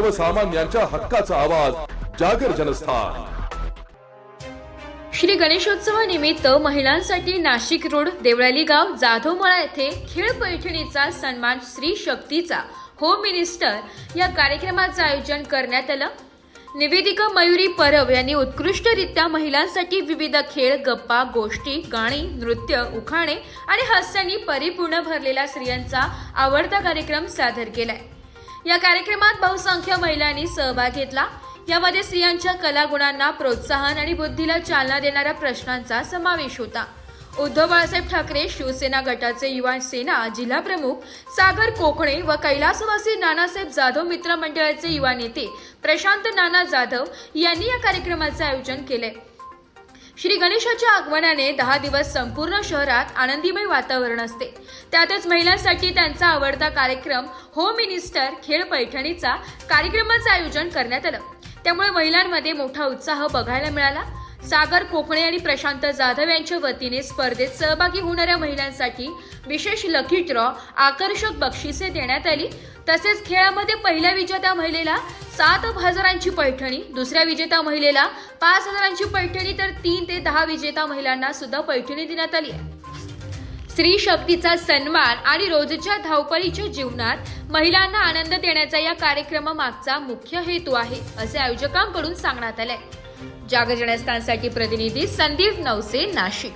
सर्वसामान्यांच्या हक्काचा आवाज जागर जनस्थान. श्री गणेशोत्सवानिमित्त महिलांसाठी नाशिक रोड देवळाली गाव जाधवमळा येथे खेळ पैठणीचा सन्मान स्त्री शक्तीचा. होम मिनिस्टर या कार्यक्रमाचं आयोजन करण्यात आलं. निवेदिका मयुरी परब यांनी उत्कृष्टरित्या महिलांसाठी विविध खेळ गप्पा गोष्टी गाणी नृत्य उखाणे आणि हास्यानी परिपूर्ण भरलेला स्त्रियांचा आवडता कार्यक्रम सादर केलाय. या कार्यक्रमात बहुसंख्य महिलांनी सहभाग घेतला. यामध्ये स्त्रियांच्या कलागुणांना प्रोत्साहन आणि बुद्धीला चालना देणाऱ्या प्रश्नांचा समावेश होता. उद्धव बाळासाहेब ठाकरे शिवसेना गटाचे युवा सेना जिल्हा प्रमुख सागर कोकणे व कैलासवासी नानासाहेब जाधव मित्र मंडळाचे युवा नेते प्रशांत नाना जाधव यांनी या कार्यक्रमाचे आयोजन केले. श्री गणेशाच्या आगमनाने दहा दिवस संपूर्ण शहरात आनंदीमय वातावरण असते. त्यातच महिलांसाठी त्यांचा आवडता कार्यक्रम होम मिनिस्टर खेळ पैठणीचा कार्यक्रमाचं आयोजन करण्यात आलं. त्यामुळे महिलांमध्ये मोठा उत्साह बघायला मिळाला. सागर कोकणे आणि प्रशांत जाधव यांच्या वतीने स्पर्धेत सहभागी होणाऱ्या महिलांसाठी विशेष लकी ड्रॉ आकर्षक बक्षिसे देण्यात आली. तसेच खेळामध्ये पहिल्या विजेत्या महिलेला सात हजारांची पैठणी दुसऱ्या विजेता महिलेला पाच हजारांची पैठणी तर तीन ते दहा विजेता महिलांना सुद्धा पैठणी देण्यात आली आहे. स्त्री शक्तीचा सन्मान आणि रोजच्या धावपळीच्या जीवनात महिलांना आनंद देण्याचा या कार्यक्रमामागचा मुख्य हेतू आहे असे आयोजकांकडून सांगण्यात आलंय जागजनस्थानसाठी प्रतिनिधी संदीप नवसे नाशिक.